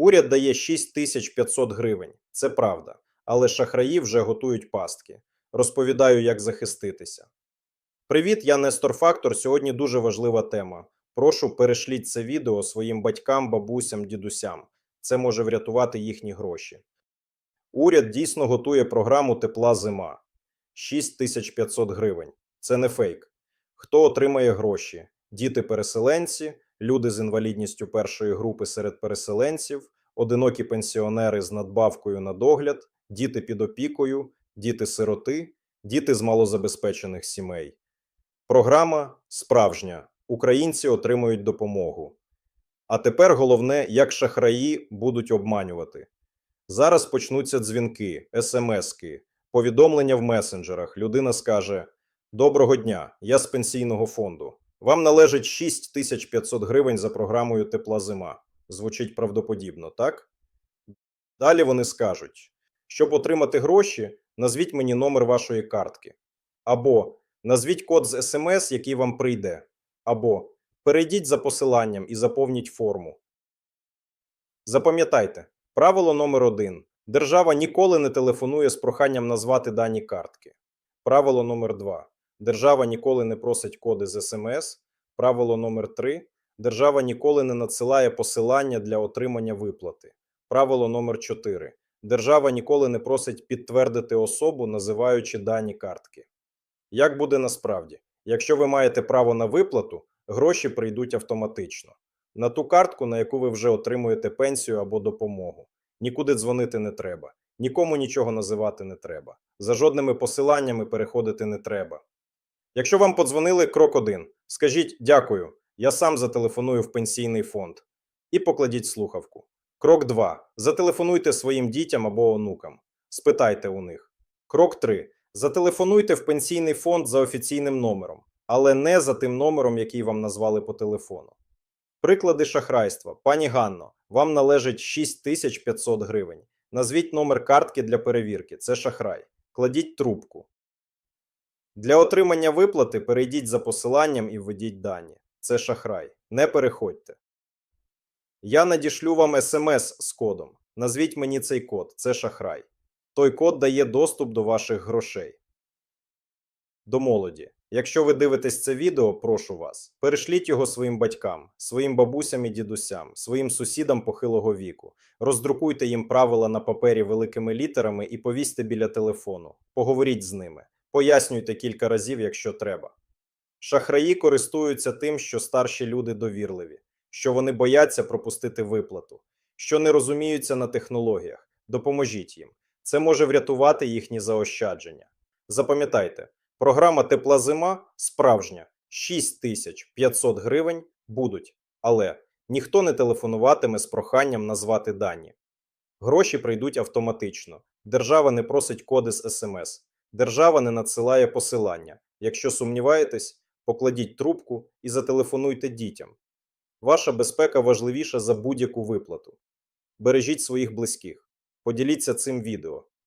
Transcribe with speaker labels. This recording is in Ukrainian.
Speaker 1: Уряд дає 6500 гривень. Це правда. Але шахраї вже готують пастки. Розповідаю, як захиститися. Привіт, я Нестор Фактор. Сьогодні дуже важлива тема. Прошу перешліть це відео своїм батькам, бабусям, дідусям. Це може врятувати їхні гроші. Уряд дійсно готує програму Тепла зима 6500 гривень. Це не фейк. Хто отримає гроші? Діти-переселенці, люди з інвалідністю першої групи серед переселенців, одинокі пенсіонери з надбавкою на догляд, діти під опікою, діти-сироти, діти з малозабезпечених сімей. Програма справжня. Українці отримують допомогу. А тепер головне, як шахраї будуть обманювати. Зараз почнуться дзвінки, смски, повідомлення в месенджерах. Людина скаже: Доброго дня, я з пенсійного фонду. Вам належить 6500 гривень за програмою Тепла зима. Звучить правдоподібно, так? Далі вони скажуть: щоб отримати гроші, назвіть мені номер вашої картки. Або назвіть код з смс, який вам прийде. Або перейдіть за посиланням і заповніть форму. Запам'ятайте, правило номер один: держава ніколи не телефонує з проханням назвати дані картки. Правило номер два: держава ніколи не просить коди з смс. Правило номер три: держава ніколи не надсилає посилання для отримання виплати. Правило номер 4. Держава ніколи не просить підтвердити особу, називаючи дані картки. Як буде насправді? Якщо ви маєте право на виплату, гроші прийдуть автоматично на ту картку, на яку ви вже отримуєте пенсію або допомогу. Нікуди дзвонити не треба, нікому нічого називати не треба. За жодними посиланнями переходити не треба. Якщо вам подзвонили крок 1, скажіть дякую, я сам зателефоную в пенсійний фонд і покладіть слухавку. Крок 2. Зателефонуйте своїм дітям або онукам. Спитайте у них. Крок 3. Зателефонуйте в пенсійний фонд за офіційним номером, але не за тим номером, який вам назвали по телефону. Приклади шахрайства. Пані Ганно, вам належить 6500 гривень. Назвіть номер картки для перевірки. Це шахрай. Кладіть трубку. Для отримання виплати перейдіть за посиланням і введіть дані. Це шахрай. Не переходьте. Я надішлю вам смс з кодом. Назвіть мені цей код. Це шахрай. Той код дає доступ до ваших грошей. До молоді. Якщо ви дивитесь це відео, прошу вас, перешліть його своїм батькам, своїм бабусям і дідусям, своїм сусідам похилого віку. Роздрукуйте їм правила на папері великими літерами і повісьте біля телефону. Поговоріть з ними. Пояснюйте кілька разів, якщо треба. Шахраї користуються тим, що старші люди довірливі, що вони бояться пропустити виплату, що не розуміються на технологіях. Допоможіть їм. Це може врятувати їхні заощадження. Запам'ятайте, програма Тепла зима справжня 6500 гривень будуть, але ніхто не телефонуватиме з проханням назвати дані. Гроші прийдуть автоматично. Держава не просить коди з смс. Держава не надсилає посилання. Якщо сумніваєтесь, покладіть трубку і зателефонуйте дітям. Ваша безпека важливіша за будь-яку виплату. Бережіть своїх близьких. Поділіться цим відео.